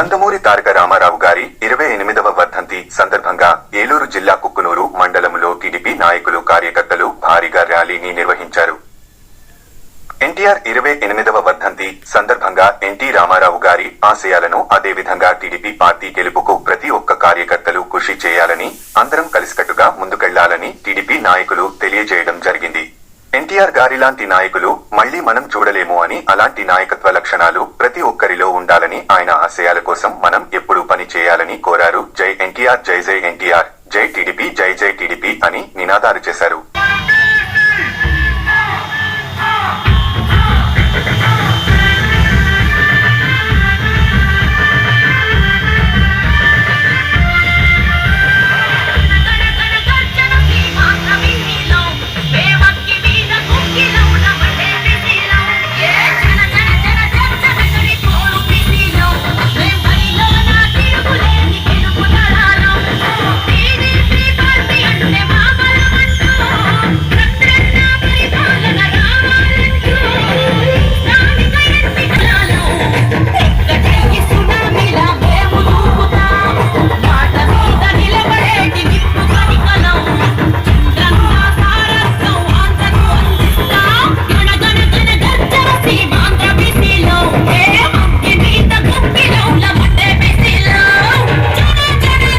రామారావు గారి ఇరవై ఎనిమిదవ వర్ధంతి సందర్భంగా ఏలూరు జిల్లా కుక్కునూరు మండలంలో టీడీపీ నాయకులు కార్యకర్తలు భారీగా ర్యాలీని నిర్వహించారు. ఎన్టీఆర్ ఇరవై ఎనిమిదవ వర్ధంతి సందర్భంగా ఎన్టీ రామారావు గారి ఆశయాలను అదేవిధంగా టీడీపీ పార్టీ గెలుపుకు ప్రతి ఒక్క కార్యకర్తలు కృషి చేయాలని అందరం కలిసికట్టుగా ముందుకెళ్ళాలని టీడీపీ నాయకులు తెలియజేయడం జరిగింది. ఎన్టీఆర్ గారిలాంటి నాయకులు మళ్ళీ మనం చూడలేము అని అలాంటి నాయకత్వ లక్షణాలు ఆయన ఆశయాల కోసం మనం ఎప్పుడూ పని చేయాలని కోరారు. జై ఎన్టీఆర్ జై జై ఎన్టీఆర్ జై టీడీపీ జై జై టీడీపీ అని నినాదాలు చేశారు.